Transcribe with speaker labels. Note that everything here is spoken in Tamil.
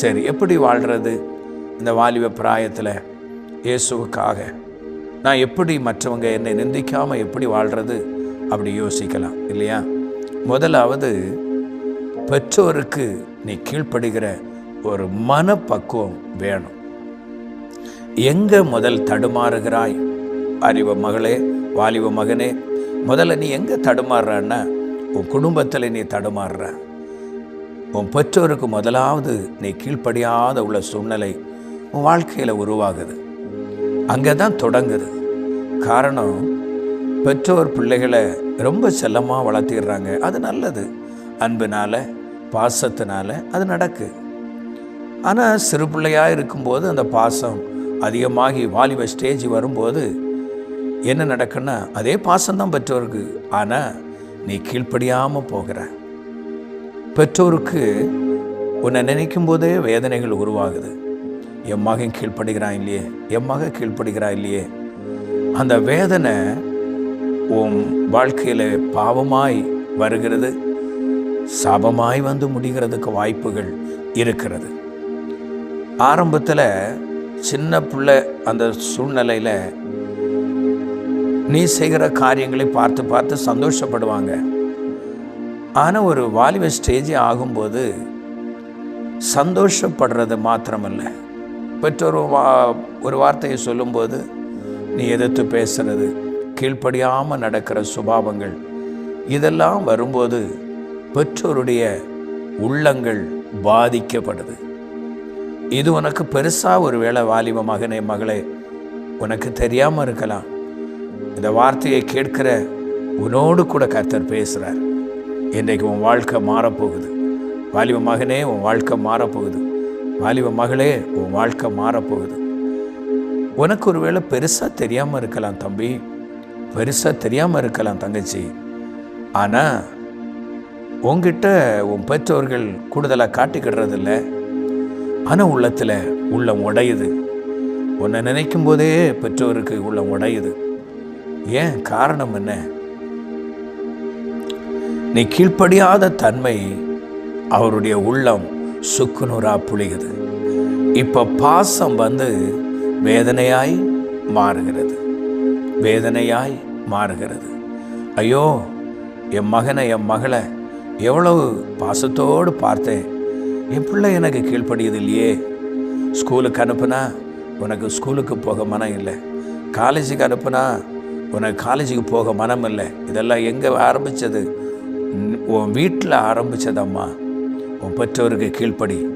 Speaker 1: சரி எப்படி வாழ்கிறது இந்த வாலிப பிராயத்தில்? இயேசுவுக்காக. நான் எப்படி மற்றவங்க என்னை நிந்திக்காமல் எப்படி வாழ்கிறது அப்படி யோசிக்கலாம் இல்லையா? முதலாவது பெற்றோருக்கு நீ கீழ்ப்படுகிற ஒரு மனப்பக்குவம் வேணும். எங்கே முதல் தடுமாறுகிறாய்? அறிவ மகளே வாலிப மகனே முதல்ல நீ எங்கே தடுமாறுறன்னா உன் குடும்பத்தில் நீ தடுமாறுற. உன் பெற்றோருக்கு முதலாவது நீ கீழ்ப்படியாத உள்ள சூழ்நிலை உன் வாழ்க்கையில் உருவாகுது. அங்கே தான் தொடங்குது. காரணம் பெற்றோர் பிள்ளைகளை ரொம்ப செல்லமாக வளர்த்திடுறாங்க. அது நல்லது. அன்பினால் பாசத்தினால அது நடக்கு. ஆனால் சிறு பிள்ளையாக இருக்கும்போது அந்த பாசம் அதிகமாகி வாலிப ஸ்டேஜ் வரும்போது என்ன நடக்குன்னா அதே பாசம்தான் பெற்றோருக்கு. ஆனால் நீ கீழ்ப்படியாமல் போகிற. பெற்றோருக்கு உன்னை நினைக்கும் போதே வேதனைகள் உருவாகுது. என் மகன் கீழ்ப்படுகிறான் இல்லையே என் மக கீழ்ப்படுகிறா இல்லையே. அந்த வேதனை உன் வாழ்க்கையில் பாவமாய் வருகிறது. சாபமாய் வந்து முடிகிறதுக்கு வாய்ப்புகள் இருக்கிறது. ஆரம்பத்தில் சின்ன பிள்ளை அந்த சூழ்நிலையில் நீ செய்கிற காரியங்களை பார்த்து பார்த்து சந்தோஷப்படுவாங்க. ஆனால் ஒரு வாலிப ஸ்டேஜ் ஆகும்போது சந்தோஷப்படுறது மாத்திரமல்ல. பெற்றோர் வா ஒரு வார்த்தையை சொல்லும்போது நீ எதிர்த்து பேசுறது கீழ்ப்படியாமல் நடக்கிற சுபாவங்கள் இதெல்லாம் வரும்போது பெற்றோருடைய உள்ளங்கள் பாதிக்கப்படுது. இது உனக்கு பெருசாக ஒரு வேளை வாலிப மகனே மகளே உனக்கு தெரியாமல் இருக்கலாம். இந்த வார்த்தையை கேட்கிற உன்னோடு கூட கர்த்தர் பேசுகிறார் இன்றைக்கு உன் வாழ்க்கை மாறப்போகுது. வாலிப மகனே உன் வாழ்க்கை மாறப்போகுது. வாலிப மகளே உன் வாழ்க்கை மாறப்போகுது. உனக்கு ஒரு வேளை பெருசாக தெரியாமல் இருக்கலாம் தம்பி. பெருசாக தெரியாமல் இருக்கலாம் தங்கச்சி. ஆனால் உங்ககிட்ட உன் பெற்றோர்கள் கூடுதலாக காட்டிக்கிடுறதில்ல. ஆனால் உள்ளத்தில் உள்ளம் உடையுது. உன்னை நினைக்கும் போதே பெற்றோருக்கு உள்ளம் உடையுது. ஏன் காரணம் என்ன? நீ கீழ்ப்படியாத தன்மை அவருடைய உள்ளம் சுக்குநூறாக புழிகுது இப்போ பாசம் வந்து வேதனையாய் மாறுகிறது. வேதனையாய் மாறுகிறது. ஐயோ என் மகனை என் மகளை எவ்வளவு பாசத்தோடு பார்த்தேன். என் பிள்ளை எனக்கு கீழ்ப்படியது இல்லையே. ஸ்கூலுக்கு அனுப்புனா உனக்கு ஸ்கூலுக்கு போக மனம் இல்லை. காலேஜுக்கு அனுப்புனா உனக்கு காலேஜுக்கு போக மனம் இல்லை. இதெல்லாம் எங்கே ஆரம்பித்தது உன் வீட்டில் ஆரம்பித்ததம்மா உன் பெற்றோருக்கு கீழ்ப்படி.